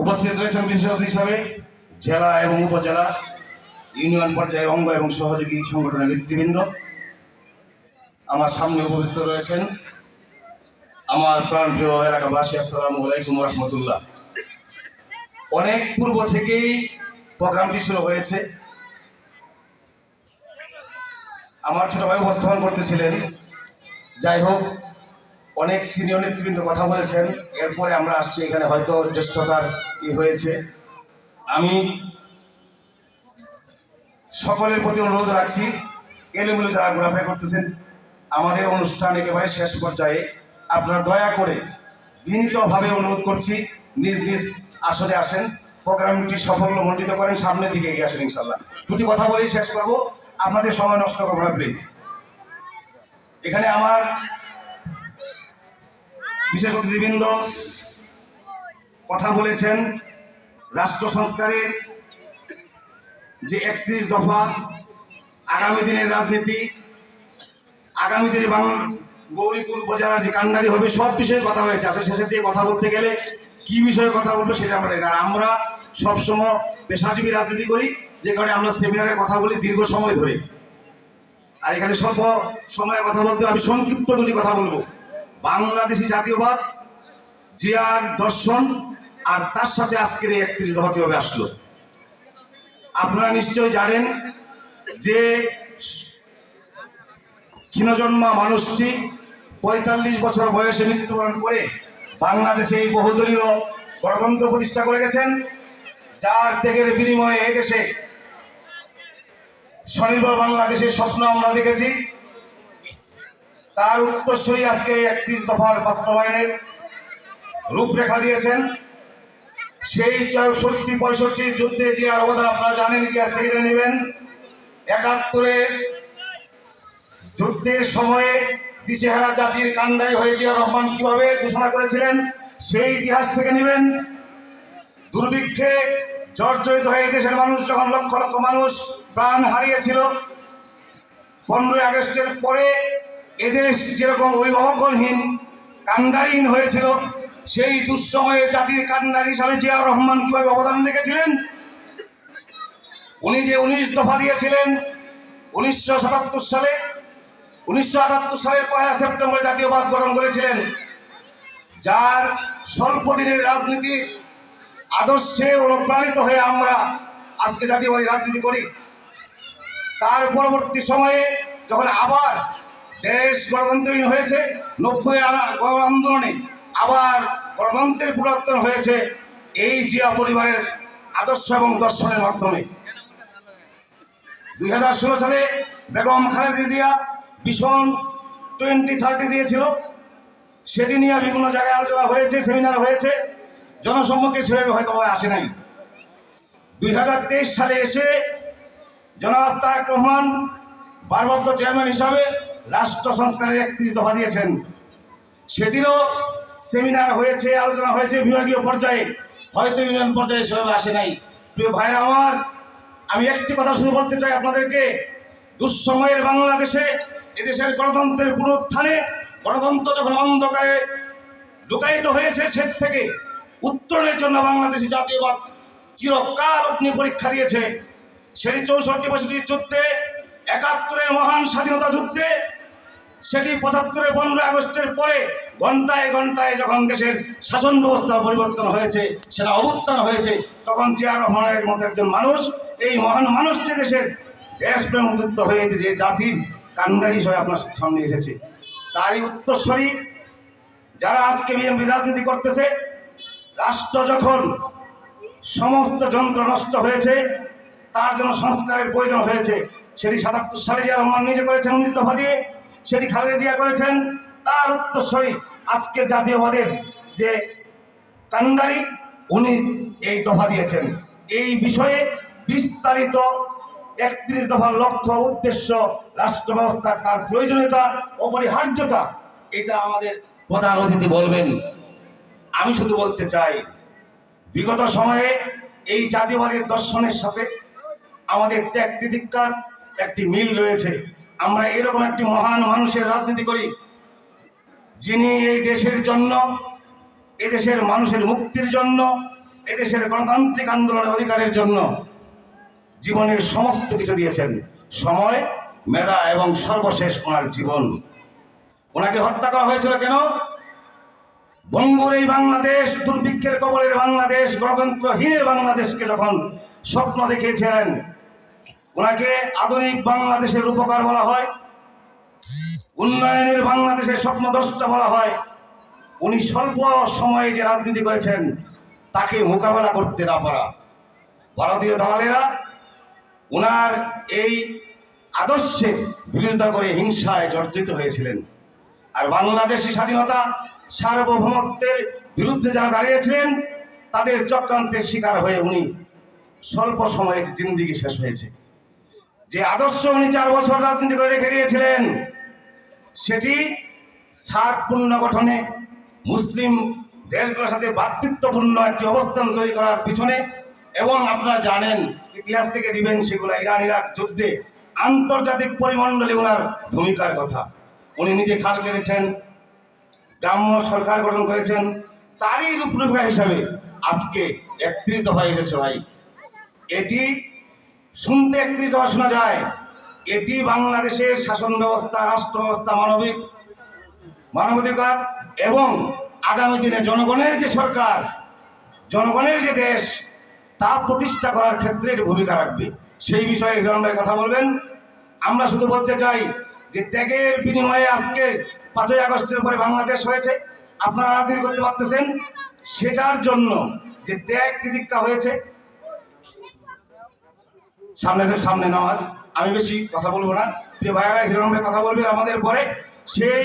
উপস্থিত রয়েছেন বিশেষ অতিথি হিসাবে জেলা এবং উপজেলা ইউনিয়ন পর্যায়ের অঙ্গ এবং সহযোগী সংগঠনের নেতৃবৃন্দ। আমার সামনে উপস্থিত রয়েছেন আমার প্রাণপ্রিয় এলাকাবাসী, আসসালামু আলাইকুম রহমতুল্লাহ। অনেক পূর্ব থেকেই প্রোগ্রামটি শুরু হয়েছে। আমার ছোট ভাই উপস্থাপন করতেছিলেন। যাই হোক অনেক সিনিয়র নেতৃবৃন্দ কথা বলেছেন। এরপরে আমরা আসছি, এখানে হয়তো জ্যেষ্ঠতার ই হয়েছে। আমি সকলের প্রতি অনুরোধ রাখছি, এলোমেলো যারা ঘোরাফেরা করতেছেন, আমাদের অনুষ্ঠান একেবারে শেষ পর্যায়ে। আপনারা দয়া করে বিনীতভাবে অনুরোধ করছি, নিজ নিজ আসলে আসেন, প্রোগ্রামটি সাফল্য মণ্ডিত করেন, সামনের দিকে এগিয়ে আসেন ইনশাল্লাহ দুটি কথা বলেই শেষ করব, আপনাদের সময় নষ্ট করব না প্লিজ এখানে আমার বিশেষ অতিথিবৃন্দ, কথা বলেছেন রাষ্ট্র সংস্কারের যে একত্রিশ দফা আগামী দিনের রাজনীতি, আগামী দিনে বাংলা গৌরীপুর উপজেলার যে কান্ডারি হবে, সব বিষয়ে কথা হয়েছে। আসলে শেষের দিকে কথা বলতে গেলে কি বিষয়ে কথা বলব সেটা আমরা জানি আর আমরা সবসময় পেশাজীবী রাজনীতি করি, যে কারণে আমরা সেমিনারে কথা বলি দীর্ঘ সময় ধরে। আর এখানে স্বল্প সময়ে কথা বলতে আমি সংক্ষিপ্ত দুটি কথা বলব। বাংলাদেশি জাতীয়বাদ, জিয়ার দর্শন, আর তার সাথে আজকের একত্রিশ দফা কীভাবে আসলো? আপনারা নিশ্চয়ই জানেন যে ক্ষীণজন্মা মানুষটি পঁয়তাল্লিশ বছর বয়সে মৃত্যুবরণ করে বাংলাদেশে এই বহুদলীয় গণতন্ত্র প্রতিষ্ঠা করে গেছেন, যার ত্যাগের বিনিময়ে এদেশে স্বনির্ভর বাংলাদেশের স্বপ্ন আমরা দেখেছি। তার উত্তরসূরি আজকে একত্রিশ দফার বাস্তবায়নের রূপরেখা দিয়েছেন। সেই চৌষট্টি পঁয়ষট্টির যুদ্ধে যে অবদান আপনারা জানেন, ইতিহাস থেকে জেনে নেবেন একাত্তরের যুদ্ধের সময়ে দিশেহারা জাতির কান্ডায় হয়ে জিয়া রহমান কীভাবে ঘোষণা করেছিলেন, সেই ইতিহাস থেকে নেবেন। দুর্ভিক্ষে জর্জরিত হয়ে দেশের মানুষ যখন লক্ষ লক্ষ মানুষ প্রাণ হারিয়েছিল, পনেরোই আগস্টের পরে এদেশ যেরকম অভিভাবকহীন কান্ডারিহীন হয়েছিল, সেই দুঃসময়ে জাতির কান্ডারি হিসাবে জিয়া রহমান কীভাবে অবদান রেখেছিলেন? উনি যে উনিশ দফা দিয়েছিলেন, উনিশশো সাতাত্তর সালে, উনিশশো আটাত্তর সালের পয়লা সেপ্টেম্বর জাতীয়বাদ গঠন করেছিলেন। যার স্বল্প দিনের রাজনীতি আদর্শে অনুপ্রাণিত হয়ে আমরা আজকে জাতীয়বাদী রাজনীতি করি। তার পরবর্তী সময়ে যখন আবার দেশ গণতন্ত্রহীন হয়েছে, নব্বই গণ আন্দোলনে আবার গণতন্ত্রের পুরাতন হয়েছে, এই জিয়া পরিবারের আদর্শ এবং দর্শনের মাধ্যমে। দুই হাজার ষোলো সালে বেগম খালেদা জিয়া ভীষণ টোয়েন্টি থার্টি দিয়েছিল। সেটি নিয়ে বিভিন্ন জায়গায় আলোচনা হয়েছে, সেমিনার হয়েছে। জনসম্মুখে সেভাবে হয়তো আসে নাই। দুই হাজার তেইশ সালে এসে জনাব তারেক রহমান, ভারপ্রাপ্ত চেয়ারম্যান হিসাবে রাষ্ট্র সংস্কারের একত্রিশ দফা দিয়েছেন। সেটিরও সেমিনার হয়েছে, আলোচনা হয়েছে বিভাগীয় পর্যায়ে। হয়তো ইউনিয়ন পর্যায়ে সেভাবে আসে নাই। প্রিয় ভাইরা আমার, আমি একটি কথা শুধু বলতে চাই আপনাদেরকে। দুঃসময়ের বাংলাদেশে এদেশের গণতন্ত্রের পুনরুত্থানে, গণতন্ত্র যখন অন্ধকারে লুকায়িত হয়েছে সে থেকে, উত্তরণের জন্য বাংলাদেশি জাতীয়বাদ চিরকাল অগ্নি পরীক্ষা দিয়েছে। সেটি চৌষট্টি পঁয়ষট্টির যুদ্ধে, একাত্তরের মহান স্বাধীনতা যুদ্ধে সেটি পঁচাত্তরের পনেরোই আগস্টের পরে ঘন্টায় ঘন্টায় যখন দেশের শাসন ব্যবস্থার পরিবর্তন হয়েছে, সেটা অবস্থান হয়েছে, তখন জিয়া রহমানের মতো একজন মানুষ, এই মহান মানুষটি দেশের দেশপ্রেম উদ্যুক্ত হয়ে যে জাতির কান্ডারি হিসেবে আপনার সামনে এসেছে। তারই উত্তরস্বরী যারা আজকে বিএনপি রাজনীতি করতেছে, রাষ্ট্র যখন সমস্ত যন্ত্র নষ্ট হয়েছে, তার জন্য সংস্কারের প্রয়োজন হয়েছে, সেটি সাতাত্তর সালে জিয়া রহমান নিজে করেছেন দফা দিয়ে। সেটি খালেদা জিয়া করেছেন। তার উত্তরস্বরী আজকের জাতীয়বাদের যে কান্ডারি, উনি এই দফা দিয়েছেন। এই বিষয়ে বিস্তারিত একত্রিশ দফার লক্ষ্য, উদ্দেশ্য রাষ্ট্র ব্যবস্থার তার প্রয়োজনীয়তা, অপরিহার্যতা, এটা আমাদের প্রধান অতিথি বলবেন। আমি শুধু বলতে চাই, বিগত সময়ে এই জাতীয়বাদের দর্শনের সাথে আমাদের ত্যাগ তিতিক্ষার একটি মিল রয়েছে। আমরা এরকম একটি মহান মানুষের রাজনীতি করি, যিনি এই দেশের জন্য এদেশের মানুষের মুক্তির জন্য এদেশের গণতান্ত্রিক আন্দোলনের অধিকারের জন্য জীবনের সমস্ত কিছু দিয়েছেন। সময়, মেধা এবং সর্বশেষ ওনার জীবন। ওনাকে হত্যা করা হয়েছিল কেন? বঙ্গুর এই বাংলাদেশ, দুর্ভিক্ষের কবলের বাংলাদেশ, গণতন্ত্রহীনের বাংলাদেশকে যখন স্বপ্ন দেখিয়েছিলেন ওনাকে আধুনিক বাংলাদেশের উপকার বলা হয়। উন্নয়নের বাংলাদেশের স্বপ্নদ্রষ্টা বলা হয়। উনি স্বল্প সময়ে যে রাজনীতি করেছেন, তাকে মোকাবেলা করতে না পারা। ভারতীয় দালালেরা ওনার এই আদর্শে বিরোধিতা করে হিংসায় জর্জরিত হয়েছিলেন। আর বাংলাদেশি স্বাধীনতা সার্বভৌমত্বের বিরুদ্ধে যারা দাঁড়িয়েছিলেন, তাদের চক্রান্তের শিকার হয়ে উনি স্বল্প সময়ের জিন্দিগি শেষ হয়েছে। যে আদর্শ উনি চার বছর রাজনীতি করে রেখে দিয়েছিলেন, সেটি সার্ক পুনর্গঠনে মুসলিম দেশগুলোর সাথে ভ্রাতৃত্বপূর্ণ একটি অবস্থান তৈরি করার পিছনে, এবং আপনারা জানেন, ইতিহাস থেকে দিবেন সেগুলো ইরান ইরাক যুদ্ধে আন্তর্জাতিক পরিমণ্ডলে ওনার ভূমিকার কথা। উনি নিজে খাল কেড়েছেন গ্রাম্য সরকার গঠন করেছেন, তারই রূপরেখা হিসাবে আজকে একত্রিশ দফা এসেছে ভাই। এটি শুনতে একত্রিশ দফা শোনা যায়। এটি বাংলাদেশের শাসন ব্যবস্থা, রাষ্ট্র ব্যবস্থা, মানবিক মানবাধিকার এবং আগামী দিনে জনগণের যে সরকার, জনগণের যে দেশ, তা প্রতিষ্ঠা করার ক্ষেত্রে এটি ভূমিকা রাখবে। সেই বিষয়ে হিরণ ভাই কথা বলবেন। আমরা শুধু বলতে চাই যে ত্যাগের বিনিময়ে আজকে পাঁচই আগস্টের পরে বাংলাদেশ হয়েছে। আপনারা রাজনীতি করতে পারতেছেন। সেটার জন্য যে ত্যাগ তিতিক্ষা হয়েছে সামনে সামনে নামাজ আমি বেশি কথা বলব না। প্রিয় ভাইয়েরা হিরণ কথা বলবেন আমাদের পরে। সেই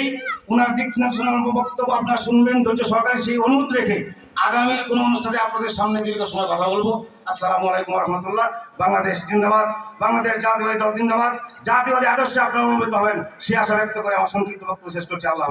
ওনার দিক নির্দেশনার বক্তব্য আপনারা শুনবেন, ধৈর্য সরকারের সেই অনুরোধ রেখে আগামী কোনো অনুষ্ঠানে আপনাদের সামনে দীর্ঘ সময় কথা বলব। আসসালামু আলাইকুম রহমতুল্লাহ বাংলাদেশ জিন্দাবাদ। বাংলাদেশ জাতীয় দল জিন্দাবাদ। জাতীয় আদর্শে আপনারা অনুভূত হবেন, সে আশা ব্যক্ত করে আমার সংক্ষিপ্ত বক্তব্য শেষ করছি। আল্লাহ